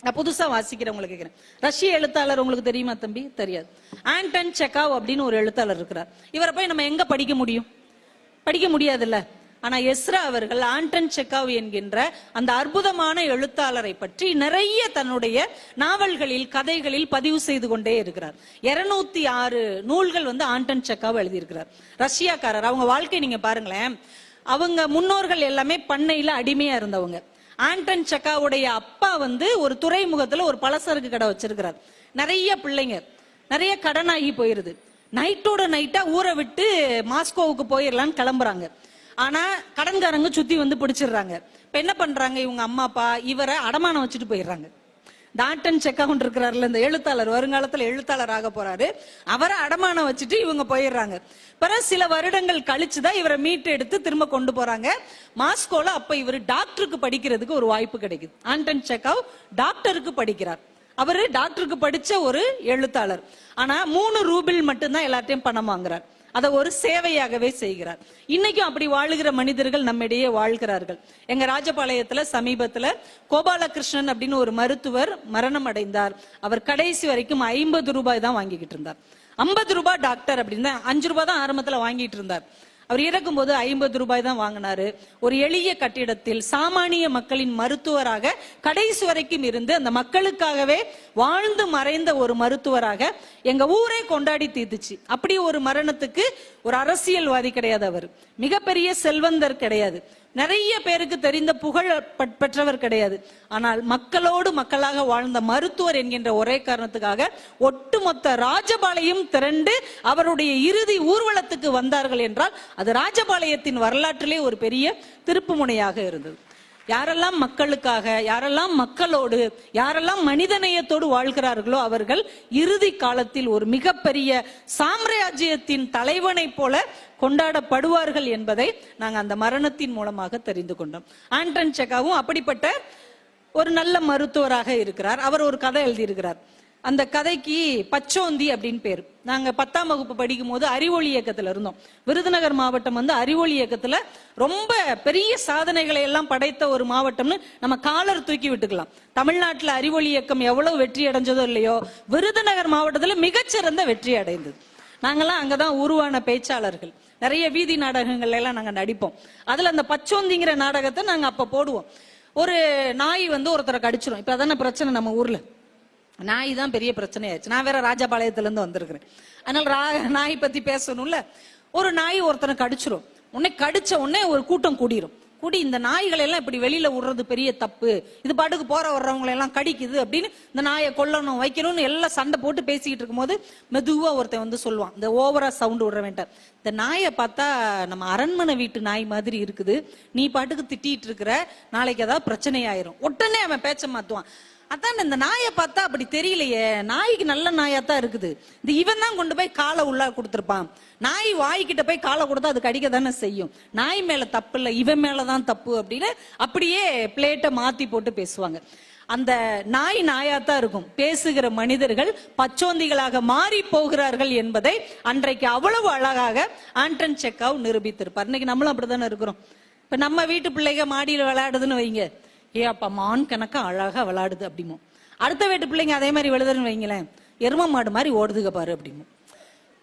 நான் புதுசா வாசிக்கிறவங்களுக்கு கேட்கிறேன் ரஷ்ய எழுத்தாளர் உங்களுக்கு தெரியுமா தம்பி? தெரியாது. ஆண்டன் செக்காவ் அப்படின்னு ஒரு எழுத்தாளர் இருக்கிறார். இவரை போய் நம்ம எங்க படிக்க முடியும்? படிக்க முடியாதுல்ல? ஆனா எஸ்ரா அவர்கள் ஆண்டன் செக்காவ் என்கின்ற அந்த அற்புதமான எழுத்தாளரை பற்றி நிறைய தன்னுடைய நாவல்களில் கதைகளில் பதிவு செய்து கொண்டே இருக்கிறார். இருநூத்தி ஆறு நூல்கள் வந்து ஆண்டன் செக்காவ் எழுதியிருக்கிறார். ரஷ்யாக்காரர் அவங்க வாழ்க்கை நீங்க பாருங்களேன். அவங்க முன்னோர்கள் எல்லாமே பண்ணையில அடிமையா இருந்தவங்க. ஆண்டன் செக்காவுடைய அப்பா வந்து ஒரு துறைமுகத்துல ஒரு பலசரக்கு கடை வச்சிருக்கிறார். நிறைய பிள்ளைங்க. நிறைய கடனாகி போயிருது. நைட்டோட நைட்டா ஊரை விட்டு மாஸ்கோவுக்கு போயிடலான்னு கிளம்புறாங்க. ஆனா கடன்காரங்க சுத்தி வந்து பிடிச்சிடுறாங்க. இப்ப என்ன பண்றாங்க? இவங்க அம்மா அப்பா இவரை அடமானம் வச்சுட்டு போயிடுறாங்க. டாட்டன் செக்கவுண்ட் இருக்கிறாருல இந்த எழுத்தாளர் வருங்காலத்துல எழுத்தாளர் ஆக போறாரு. அவரை அடமானம் வச்சுட்டு இவங்க போயிடுறாங்க. பிறகு சில வருடங்கள் கழிச்சுதான் இவரை மீட்டு எடுத்து திரும்ப கொண்டு போறாங்க. மாஸ்கோல அப்ப இவர் டாக்டருக்கு படிக்கிறதுக்கு ஒரு வாய்ப்பு கிடைக்குது. ஆண்டன் செக்காவ் டாக்டருக்கு படிக்கிறார். அவரு டாக்டருக்கு படிச்ச ஒரு எழுத்தாளர். ஆனா மூணு ரூபில் மட்டும்தான் எல்லாத்தையும் பணம் வாங்குறார். அதை ஒரு சேவையாகவே செய்கிறார். இன்னைக்கும் அப்படி வாழுகிற மனிதர்கள் நம்மிடையே வாழ்கிறார்கள். எங்க ராஜபாளையத்துல சமீபத்துல கோபாலகிருஷ்ணன் அப்படின்னு ஒரு மருத்துவர் மரணம் அடைந்தார். அவர் கடைசி வரைக்கும் ஐம்பது ரூபாய் தான் வாங்கிக்கிட்டு இருந்தார். ஐம்பது ரூபாய் டாக்டர் அப்படின்னு அஞ்சு ரூபாய் தான் ஆரம்பத்துல வாங்கிட்டு இருந்தார். அவர் இறக்கும்போது ஐம்பது ரூபாய் தான் வாங்கினாரு. ஒரு எளிய கட்டிடத்தில் சாமானிய மக்களின் மருத்துவராக கடைசி வரைக்கும் இருந்து அந்த மக்களுக்காகவே வாழ்ந்து மறைந்த ஒரு மருத்துவராக எங்க ஊரே கொண்டாடி தீர்த்துச்சு. அப்படி ஒரு மரணத்துக்கு ஒரு அரசியல்வாதி கிடையாது அவர். மிகப்பெரிய செல்வந்தர் கிடையாது. நிறைய பேருக்கு தெரிந்த புகழ் பெற்றவர் கிடையாது. ஆனால் மக்களோடு மக்களாக வாழ்ந்த மருத்துவர் என்கின்ற ஒரே காரணத்துக்காக ஒட்டுமொத்த ராஜபாளையம் திரண்டு அவருடைய இறுதி ஊர்வலத்துக்கு வந்தார்கள் என்றால் அது ராஜபாளையத்தின் வரலாற்றிலே ஒரு பெரிய திருப்புமுனையாக இருந்தது. யாரெல்லாம் மக்களுக்காக யாரெல்லாம் மக்களோடு யாரெல்லாம் மனிதநேயத்தோடு வாழ்கிறார்களோ அவர்கள் இறுதி காலத்தில் ஒரு மிகப்பெரிய சாம்ராஜ்யத்தின் தலைவனைப் போல கொண்டாடப்படுவார்கள் என்பதை நாங்கள் அந்த மரணத்தின் மூலமாக தெரிந்து கொண்டோம். ஆண்டன் செக்காவும் அப்படிப்பட்ட ஒரு நல்ல மருத்துவராக இருக்கிறார். அவர் ஒரு கதை எழுதியிருக்கிறார். அந்த கதைக்கு பச்சோந்தி அப்படின்னு பேர். நாங்க பத்தாம் வகுப்பு படிக்கும் போது அறிவொளி இயக்கத்துல இருந்தோம். விருதுநகர் மாவட்டம் வந்து அறிவொளி இயக்கத்துல ரொம்ப பெரிய சாதனைகளை எல்லாம் படைத்த ஒரு மாவட்டம்னு நம்ம காலர் தூக்கி விட்டுக்கலாம். தமிழ்நாட்டுல அறிவொளி இயக்கம் எவ்வளவு வெற்றி அடைஞ்சதோ இல்லையோ விருதுநகர் மாவட்டத்துல மிகச்சிறந்த வெற்றி அடைந்தது. நாங்கெல்லாம் அங்கதான் உருவான பேச்சாளர்கள். நிறைய வீதி நாடகங்கள்ல எல்லாம் நாங்க நடிப்போம். அதுல அந்த பச்சோந்திங்கிற நாடகத்தை நாங்க அப்ப போடுவோம். ஒரு நாய் வந்து ஒருத்தரை கடிச்சிரும். இப்ப அதான பிரச்சனை நம்ம ஊர்ல. நாய் தான் பெரிய பிரச்சனையாச்சு. நான் வேற ராஜபாளையத்துல இருந்து வந்திருக்கிறேன். அதனால ரா- நாய் பத்தி பேசணும்ல. ஒரு நாய் ஒருத்தனை கடிச்சிரும். உடனே கடிச்ச உடனே ஒரு கூட்டம் கூடிரும். கூடி இந்த நாய்களை எல்லாம் இப்படி வெளியில விடுறது பெரிய தப்பு. இது பாட்டுக்கு போற வர்றவங்களை எல்லாம் கடிக்குது அப்படின்னு இந்த நாயை கொல்லணும் வைக்கணும்னு எல்லாம் சண்டை போட்டு பேசிக்கிட்டு இருக்கும்போது மெதுவா ஒருத்தன் வந்து சொல்லுவான். இந்த ஓவரா சவுண்டு விடுற வேண்டாம் இந்த நாயை பார்த்தா நம்ம அரண்மனை வீட்டு நாய் மாதிரி இருக்குது. நீ பாட்டுக்கு திட்டிட்டு இருக்கிற நாளைக்கு ஏதாவது பிரச்சனை ஆயிரும் உடனே அவன் பேச்ச மாத்துவான். அதான் இந்த நாயை பார்த்தா அப்படி தெரியலையே. நாய்க்கு நல்ல நாயா தான் இருக்குது. இந்த இவன் தான் கொண்டு போய் காலை உள்ளா கொடுத்துருப்பான். நாய் வாய்க்கிட்ட போய் காலை கொடுத்தா அது கடிக்க தானே செய்யும். நாய் மேல தப்பு இல்லை இவன் மேலதான் தப்பு அப்படின்னு அப்படியே பிளேட்டை மாத்தி போட்டு பேசுவாங்க. அந்த நாய் நாயாத்தான் இருக்கும். பேசுகிற மனிதர்கள் பச்சோந்திகளாக மாறி போகிறார்கள் என்பதை அன்றைக்கு அவ்வளவு அழகாக ஆண்டன் செக்காவ் நிரூபித்திருப்பார். இன்னைக்கு நம்மளும் அப்படித்தானே இருக்கிறோம். இப்ப நம்ம வீட்டு பிள்ளைங்க மாடியில் விளையாடுதுன்னு வைங்க. ஏ அப்பா மான் கணக்கா அழகாக விளாடுது அப்படிமோ அடுத்த வீட்டு பிள்ளைங்க அதே மாதிரி விழுதுன்னு வைங்களேன் எரும மாடு மாதிரி ஓடுதுக பாரு அப்படிமோ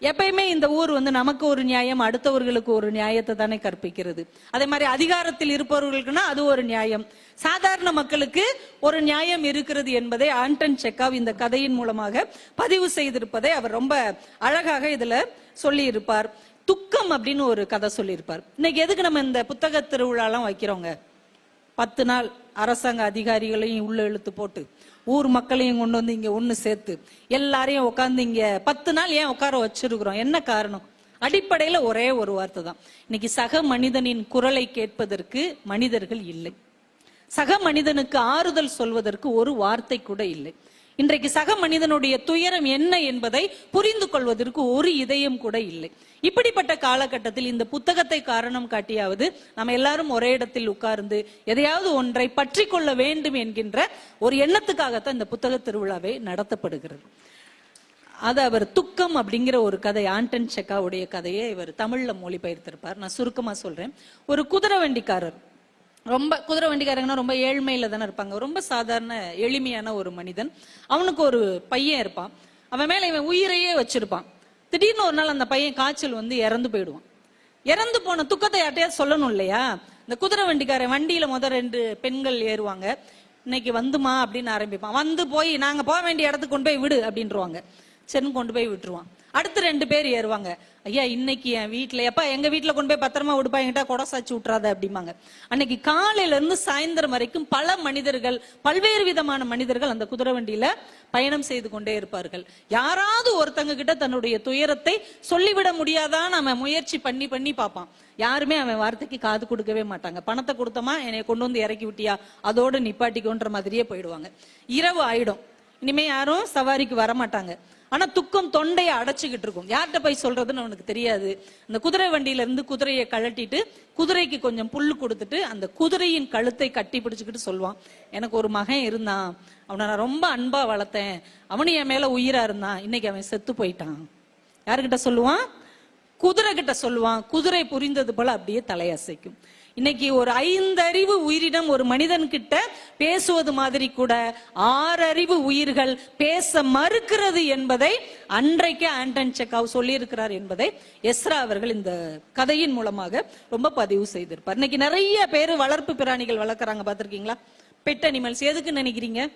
எப்பயுமே இந்த ஊர் வந்து நமக்கு ஒரு நியாயம் அடுத்தவர்களுக்கு ஒரு நியாயத்தை தானே கற்பிக்கிறது. அதே மாதிரி அதிகாரத்தில் இருப்பவர்களுக்குன்னா அது ஒரு நியாயம். சாதாரண மக்களுக்கு ஒரு நியாயம் இருக்கிறது என்பதை ஆண்டன் செக்காவ் இந்த கதையின் மூலமாக பதிவு செய்திருப்பதை அவர் ரொம்ப அழகாக இதுல சொல்லி இருப்பார் துக்கம் அப்படின்னு ஒரு கதை சொல்லியிருப்பார். இன்னைக்கு எதுக்கு நம்ம இந்த புத்தக திருவிழாலாம் வைக்கிறோங்க? பத்து நாள். அரசாங்க அதிகாரிகளையும் உள்ள இழுத்து போட்டு ஊர் மக்களையும் கொண்டு வந்து இங்க ஒண்ணு சேர்த்து எல்லாரையும் உட்காந்து இங்க பத்து நாள் ஏன் உட்கார வச்சிருக்கிறோம்? என்ன காரணம்? அடிப்படையில ஒரே ஒரு வார்த்தை தான். இன்னைக்கு சக மனிதனின் குரலை கேட்பதற்கு மனிதர்கள் இல்லை. சக மனிதனுக்கு ஆறுதல் சொல்வதற்கு ஒரு வார்த்தை கூட இல்லை. இன்றைக்கு சக மனிதனுடைய துயரம் என்ன என்பதை புரிந்து கொள்வதற்கு ஒரு இதயம் கூட இல்லை. இப்படிப்பட்ட காலகட்டத்தில் இந்த புத்தகத்தை காரணம் காட்டியாவது நம்ம எல்லாரும் ஒரே இடத்தில் உட்கார்ந்து எதையாவது ஒன்றை பற்றி கொள்ள வேண்டும் என்கின்ற ஒரு எண்ணத்துக்காகத்தான் இந்த புத்தக திருவிழாவே நடத்தப்படுகிறது. அது அவர் துக்கம் அப்படிங்கிற ஒரு கதை ஆண்டன் செக்காவுடைய கதையை இவர் தமிழ்ல மொழிபெயர்த்திருப்பார். நான் சுருக்கமா சொல்றேன். ஒரு குதிரை வண்டிக்காரர் ரொம்ப குதிரை வண்டிக்காரங்கன்னா ரொம்ப ஏழ்மையில தானே இருப்பாங்க. ரொம்ப சாதாரண எளிமையான ஒரு மனிதன். அவனுக்கு ஒரு பையன் இருப்பான். அவன் மேல இவன் உயிரையே வச்சிருப்பான். திடீர்னு ஒரு நாள் அந்த பையன் காய்ச்சல் வந்து இறந்து போயிடுவான். இறந்து போன துக்கத்தை யார்ட்டையா சொல்லணும் இல்லையா? இந்த குதிரை வண்டிக்காரன் வண்டியில முத ரெண்டு பெண்கள் ஏறுவாங்க. இன்னைக்கு வந்துமா? அப்படின்னு ஆரம்பிப்பான். வந்து போய் நாங்க போக வேண்டிய இடத்துக்கு கொண்டு போய் விடு அப்படின்றவாங்க. சரின்னு கொண்டு போய் விட்டுருவான். அடுத்து ரெண்டு பேர் ஏறுவாங்க. ஐயா இன்னைக்கு என் வீட்டுல எப்பா எங்க வீட்டுல கொண்டு போய் பத்திரமா விடுப்பா என்கிட்ட கொடை சாச்சு விட்டுறாத அப்படிம்பாங்க. அன்னைக்கு காலையில இருந்து சாயந்தரம் வரைக்கும் பல மனிதர்கள் பல்வேறு விதமான மனிதர்கள் அந்த குதிரை வண்டியில பயணம் செய்து கொண்டே இருப்பார்கள். யாராவது ஒருத்தங்க கிட்ட தன்னுடைய துயரத்தை சொல்லிவிட முடியாதான்னு நம்ம முயற்சி பண்ணி பண்ணி பார்ப்பான். யாருமே அவன் வார்த்தைக்கு காது கொடுக்கவே மாட்டாங்க. பணத்தை கொடுத்தமா என்னை கொண்டு வந்து இறக்கி விட்டியா? அதோடு நிப்பாட்டிக்கோன்ற மாதிரியே போயிடுவாங்க. இரவு ஆயிடும். இனிமே யாரும் சவாரிக்கு வர மாட்டாங்க ஆனா துக்கம் தொண்டையை அடைச்சுக்கிட்டு இருக்கும். யார்கிட்ட போய் சொல்றதுன்னு அவனுக்கு தெரியாது. அந்த குதிரை வண்டியில இருந்து குதிரையை கழட்டிட்டு குதிரைக்கு கொஞ்சம் புல்லு கொடுத்துட்டு அந்த குதிரையின் கழுத்தை கட்டி பிடிச்சுக்கிட்டு சொல்லுவான். எனக்கு ஒரு மகன் இருந்தான். அவனை நான் ரொம்ப அன்பா வளர்த்தேன். அவனு என் மேல உயிரா இருந்தான். இன்னைக்கு அவன் செத்து போயிட்டான். யாருக்கிட்ட சொல்லுவான்? குதிரை கிட்ட சொல்லுவான். குதிரை புரிந்தது போல அப்படியே தலையசைக்கும். இன்னைக்கு ஒரு ஐந்தறிவு உயிரினம் ஒரு மனிதன் கிட்ட பேசுவது மாதிரி கூட ஆறறிவு உயிர்கள் பேச மறுக்கிறது என்பதை அன்றைக்கே ஆண்டன் செக்காவ் சொல்லியிருக்கிறார் என்பதை எஸ்ரா அவர்கள் இந்த கதையின் மூலமாக ரொம்ப பதிவு செய்திருப்பார். இன்னைக்கு நிறைய பேர் வளர்ப்பு பிராணிகள் வளர்க்குறாங்க பார்த்துருக்கீங்களா? பெட் அனிமல்ஸ் எதுக்கு நினைக்கிறீங்க?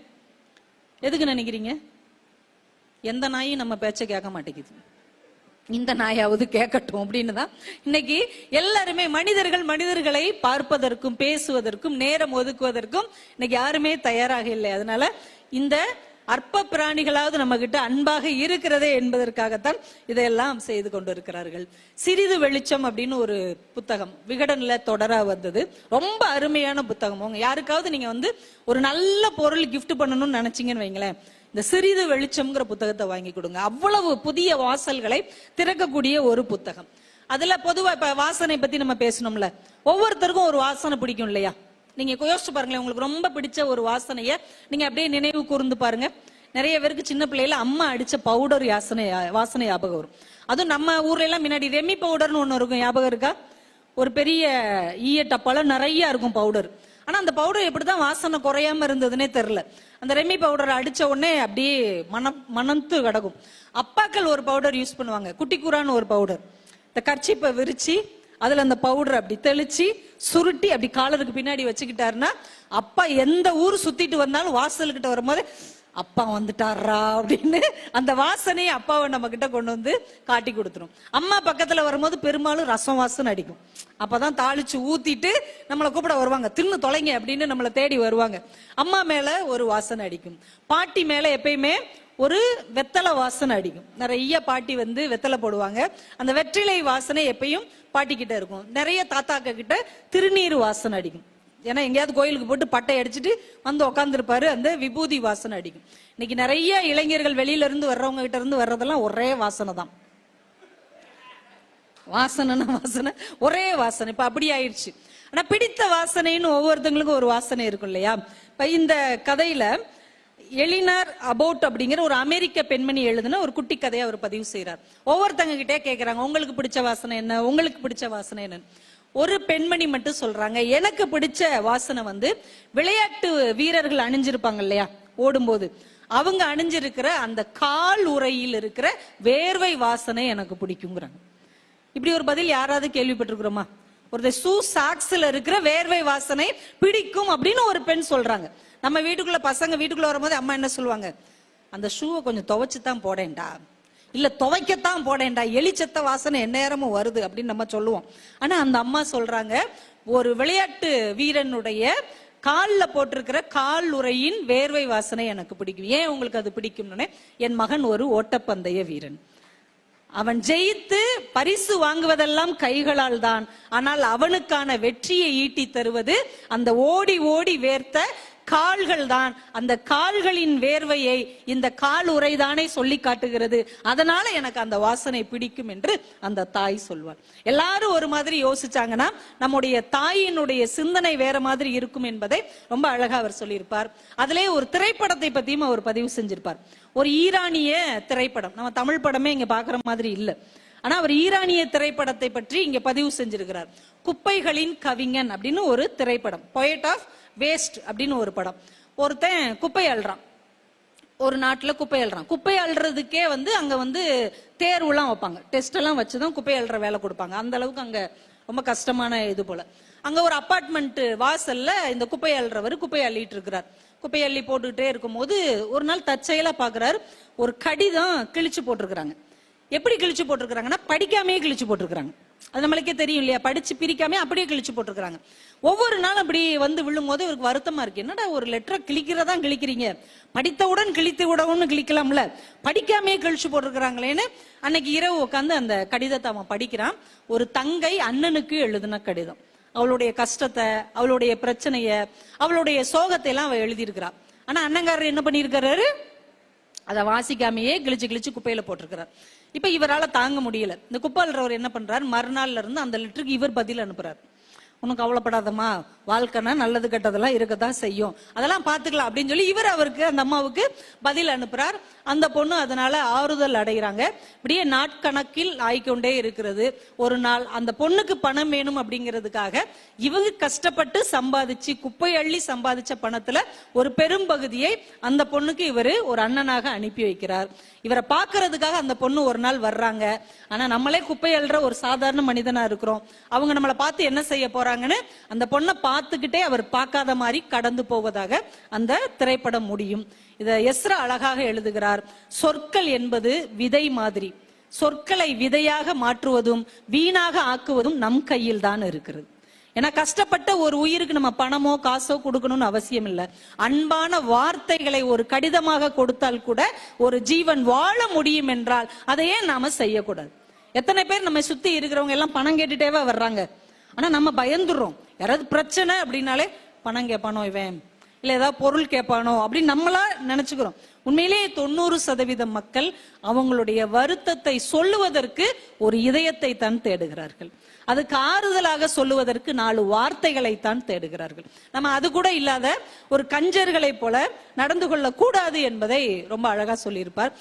எதுக்கு நினைக்கிறீங்க? எந்த நாயும் நம்ம பேச்சை கேட்க மாட்டேங்குது. இந்த நாயாவது கேட்கட்டும் அப்படின்னு தான். இன்னைக்கு எல்லாருமே மனிதர்கள் மனிதர்களை பார்ப்பதற்கும் பேசுவதற்கும் நேரம் ஒதுக்குவதற்கும் இன்னைக்கு யாருமே தயாராக இல்லை. அதனால இந்த அற்ப பிராணிகளாவது நம்ம கிட்ட அன்பாக இருக்கிறதே என்பதற்காகத்தான் இதையெல்லாம் செய்து கொண்டிருக்கிறார்கள். சிறிது வெளிச்சம் அப்படின்னு ஒரு புத்தகம் விகடன்ல தொடரா வந்தது. ரொம்ப அருமையான புத்தகம். உங்க யாருக்காவது நீங்க வந்து ஒரு நல்ல பொருள் கிஃப்ட் பண்ணணும்னு நினைச்சீங்கன்னு வைங்களேன். இந்த சிறிது வெளிச்சம்ங்கிற புத்தகத்தை வாங்கி கொடுங்க. அவ்வளவு புதிய வாசல்களை திறக்கக்கூடிய ஒரு புத்தகம். அதுல பொதுவா இப்ப வாசனை பத்தி நம்ம பேசணும்ல. ஒவ்வொருத்தருக்கும் ஒரு வாசனை பிடிக்கும் இல்லையா? நீங்க யோசிச்சு பாருங்களேன் உங்களுக்கு ரொம்ப பிடிச்ச ஒரு வாசனைய நீங்க அப்படியே நினைவு கூர்ந்து பாருங்க. நிறைய பேருக்கு சின்ன பிள்ளையில அம்மா அடிச்ச பவுடர் யாசனை வாசனை ஞாபகம் வரும். அதுவும் நம்ம ஊர்ல எல்லாம் முன்னாடி ரெமி பவுடர்னு ஒண்ணு இருக்கும். ஞாபகம் இருக்கா? ஒரு பெரிய ஈய டப்பால நிறைய இருக்கும் பவுடர் ஆனா அந்த பவுடர் எப்படிதான் வாசனை குறையாம இருந்ததுன்னே தெரியல. அந்த ரெமி பவுடர் அடிச்ச உடனே அப்படியே மனம் மணந்து கிடக்கும். அப்பாக்கள் ஒரு பவுடர் யூஸ் பண்ணுவாங்க. குட்டிக்கூரான்னு ஒரு பவுடர் இந்த கர்ச்சிப்பை விரிச்சு அதுல அந்த பவுடர் அப்படி தெளிச்சு சுருட்டி அப்படி காலருக்கு பின்னாடி வச்சுக்கிட்டாருன்னா அப்பா எந்த ஊர் சுத்திட்டு வந்தாலும் வாசல்கிட்ட வரும்போது அப்பா வந்துட்டாரா அப்படின்னு அந்த வாசனையை அப்பாவை நம்ம கிட்ட கொண்டு வந்து காட்டி கொடுத்துரும். அம்மா பக்கத்துல வரும்போது பெரும்பாலும் ரசம் வாசனை அடிக்கும். அப்பதான் தாளிச்சு ஊத்திட்டு நம்மளை கூப்பிட வருவாங்க. தின்னு தொலைங்க அப்படின்னு நம்மளை தேடி வருவாங்க. அம்மா மேல ஒரு வாசனை அடிக்கும். பாட்டி மேல எப்பயுமே ஒரு வெத்தலை வாசனை அடிக்கும். நிறைய பாட்டி வந்து வெத்தலை போடுவாங்க. அந்த வெற்றிலை வாசனை எப்பயும் பாட்டி கிட்ட இருக்கும். நிறைய தாத்தாக்க கிட்ட திருநீர் வாசனை அடிக்கும். ஏன்னா எங்கேயாவது கோயிலுக்கு போட்டு பட்டை அடிச்சுட்டு வந்து உட்காந்துருப்பாரு அந்த விபூதி வாசனை அடிக்கும். இன்னைக்கு நிறைய இளைஞர்கள் வெளியில இருந்து வர்றவங்க கிட்ட இருந்து வர்றதெல்லாம் ஒரே வாசனை தான். வாசனைனா வாசனை? ஒரே வாசனை. இப்ப அப்படி ஆயிடுச்சு. ஆனா பிடித்த வாசனைன்னு ஒவ்வொருத்தங்களுக்கும் ஒரு வாசனை இருக்கும் இல்லையா? இப்ப இந்த கதையில எலினார் அபவுட் அப்படிங்கிற ஒரு அமெரிக்க பெண்மணி எழுதுன ஒரு குட்டி கதையை அவர் பதிவு செய்றார். ஒவ்வொருத்தங்க கிட்டே கேக்குறாங்க உங்களுக்கு பிடிச்ச வாசனை என்ன? உங்களுக்கு பிடிச்ச வாசனை என்ன ஒரு பெண்மணி மட்டும் சொல்றாங்க எனக்கு பிடிச்ச வாசனை வந்து விளையாட்டு வீரர்கள் அணிஞ்சிருப்பாங்க இல்லையா? ஓடும்போது. அவங்க அணிஞ்சிருக்கிற அந்த கால் உரையில் இருக்கிற வேர்வை வாசனை எனக்கு பிடிக்குங்கிறாங்க இப்படி ஒரு பதில் யாராவது கேள்விப்பட்டிருக்கிறோமா? ஒரு ஷூ சாக்ஸ்ல இருக்கிற வேர்வை வாசனை பிடிக்கும் அப்படின்னு ஒரு பெண் சொல்றாங்க. நம்ம வீட்டுக்குள்ள பசங்க வீட்டுக்குள்ள வரும்போது அம்மா என்ன சொல்லுவாங்க? அந்த ஷூவை கொஞ்சம் துவைச்சு தான் போடேன்டா. இல்ல துவைக்கத்தான் போடேன்டா. எலிச்சத்த வாசனை எந்நேரமும் வருது அப்படின்னு நம்ம சொல்லுவோம். ஆனா அந்த அம்மா சொல்றாங்க ஒரு விளையாட்டு வீரனுடைய காலில் போட்டிருக்கிற கால் உரையின் வேர்வை வாசனை எனக்கு பிடிக்கும். ஏன் உங்களுக்கு அது பிடிக்கும்னு? என் மகன் ஒரு ஓட்டப்பந்தய வீரன். அவன் ஜெயித்து பரிசு வாங்குவதெல்லாம் கைகளால் தான் ஆனால் அவனுக்கான வெற்றியை ஈட்டி தருவது அந்த ஓடி ஓடி வேர்த்த கால்கள் தான் அந்த கால்களின் வேர்வையை இந்த கால் உரைதானே சொல்லி காட்டுகிறது. அதனால எனக்கு அந்த வாசனை பிடிக்கும் என்று அந்த தாய் சொல்வார் எல்லாரும் ஒரு மாதிரி யோசிச்சாங்கன்னா நம்முடைய தாயினுடைய சிந்தனை வேற மாதிரி இருக்கும் என்பதை ரொம்ப அழகா அவர் சொல்லியிருப்பார். அதிலே ஒரு திரைப்படத்தை பத்தியும் அவர் பதிவு செஞ்சிருப்பார். ஒரு ஈரானிய திரைப்படம். நம்ம தமிழ் படமே இங்க பாக்குற மாதிரி இல்ல. ஆனா அவர் ஈரானிய திரைப்படத்தை பற்றி இங்க பதிவு செஞ்சிருக்கிறார். குப்பைகளின் கவிஞன் அப்படின்னு ஒரு திரைப்படம். பொயட் ஆஃப் வேஸ்ட் அப்படின்னு ஒரு படம். ஒருத்தன் குப்பை அள்ளுறான் ஒரு நாட்டுல குப்பை அள்ளுறான் குப்பை அழுறதுக்கே வந்து அங்க வந்து தேர்வுலாம் வைப்பாங்க. டெஸ்ட் எல்லாம் வச்சுதான் குப்பை அழுற வேலை கொடுப்பாங்க. அந்த அளவுக்கு அங்க ரொம்ப கஷ்டமான இது போல. அங்க ஒரு அப்பார்ட்மெண்ட் வாசல்ல இந்த குப்பை அழுறவர் குப்பை அள்ளிட்டு இருக்கிறார். குப்பையள்ளி போட்டுக்கிட்டே இருக்கும்போது ஒரு நாள் தற்செயலாக பார்க்குறாரு ஒரு கடிதம் கிழிச்சு போட்டிருக்கிறாங்க. எப்படி கிழிச்சு போட்டிருக்கிறாங்கன்னா படிக்காமே கிழிச்சு போட்டிருக்கிறாங்க. அது நம்மளுக்கே தெரியும் இல்லையா? படிச்சு பிரிக்காம அப்படியே கிழிச்சு போட்டிருக்கிறாங்க. ஒவ்வொரு நாளும் அப்படி வந்து விழும்போது இவருக்கு வருத்தமா இருக்கு. என்னடா ஒரு லெட்டரை கிழிக்கிறதா கிழிக்கிறீங்க? படித்தவுடன் கிழித்து விடவும்னு கிழிக்கலாம்ல. படிக்காமே கிழிச்சு போட்டிருக்கிறாங்களேன்னு அன்னைக்கு இரவு உட்காந்து அந்த கடிதத்தை அவன் படிக்கிறான். ஒரு தங்கை அண்ணனுக்கு எழுதின கடிதம். அவளுடைய கஷ்டத்தை அவளுடைய பிரச்சனைய அவளுடைய சோகத்தை எல்லாம் அவ எழுதியிருக்கிறா. ஆனா அண்ணங்காரர் என்ன பண்ணியிருக்கிறாரு? அதை வாசிக்காமையே கிழிச்சு கிழிச்சு குப்பையில போட்டிருக்கிறார். இப்ப இவரால தாங்க முடியல. இந்த குப்பாளர் என்ன பண்றாரு? மறுநாள்ல இருந்து அந்த லெட்டருக்கு இவர் பதில் அனுப்புறாரு. உனக்கு கவலைப்படாதம்மா. வாழ்க்கைனா நல்லது கெட்டதெல்லாம் இருக்கத்தான் செய்யும். அதெல்லாம் பாத்துக்கலாம் அப்படின்னு சொல்லி இவர் அவருக்கு அந்த அம்மாவுக்கு பதில் அனுப்புறார். அந்த பொண்ணு அதனால ஆறுதல் அடைகிறாங்க. இப்படியே நாட்கணக்கில் ஆயிக்கொண்டே இருக்கிறது. ஒரு நாள் அந்த பொண்ணுக்கு பணம் வேணும் அப்படிங்கிறதுக்காக இவங்க கஷ்டப்பட்டு சம்பாதிச்சு குப்பை அள்ளி சம்பாதிச்ச பணத்துல ஒரு பெரும் பகுதியை அந்த பொண்ணுக்கு இவரு ஒரு அண்ணனாக அனுப்பி வைக்கிறார். இவரை பார்க்கறதுக்காக அந்த பொண்ணு ஒரு நாள் வர்றாங்க. ஆனா நம்மளே குப்பை அள்ளுற ஒரு சாதாரண மனிதனா இருக்கிறோம். அவங்க நம்மளை பார்த்து என்ன செய்ய போறாங்க? போறாங்கன்னு அந்த பொண்ணை பார்த்துக்கிட்டே அவர் பார்க்காத மாதிரி கடந்து போவதாக அந்த திரைப்படம் முடியும். இத எஸ்ரா அழகாக எழுதுகிறார். சொற்கள் என்பது விதை மாதிரி. சொற்களை விதையாக மாற்றுவதும் வீணாக ஆக்குவதும் நம் கையில் தான் இருக்கிறது. ஏன்னா கஷ்டப்பட்ட ஒரு உயிருக்கு நம்ம பணமோ காசோ கொடுக்கணும்னு அவசியம் இல்லை. அன்பான வார்த்தைகளை ஒரு கடிதமாக கொடுத்தால் கூட ஒரு ஜீவன் வாழ முடியும் என்றால் அதையே நாம செய்யக்கூடாது. எத்தனை பேர் நம்ம சுத்தி இருக்கிறவங்க எல்லாம் பணம் கேட்டுட்டேவா வர்றாங்க? ஆனா நம்ம பயந்துடுறோம். யாராவது பிரச்சனை அப்படின்னாலே பணம் கேட்பானோ இவன்? இல்ல ஏதாவது பொருள் கேட்பானோ? அப்படின்னு நம்மளா நினைச்சுக்கிறோம். உண்மையிலேயே தொண்ணூறு சதவீதம் மக்கள் அவங்களுடைய வருத்தத்தை சொல்லுவதற்கு ஒரு இதயத்தை தான் தேடுகிறார்கள். அதுக்கு ஆறுதலாக சொல்லுவதற்கு நாலு வார்த்தைகளை தான் தேடுகிறார்கள். நம்ம அது கூட இல்லாத ஒரு கஞ்சர்களை போல நடந்து கொள்ளக்கூடாது என்பதை ரொம்ப அழகா சொல்லியிருப்பார்.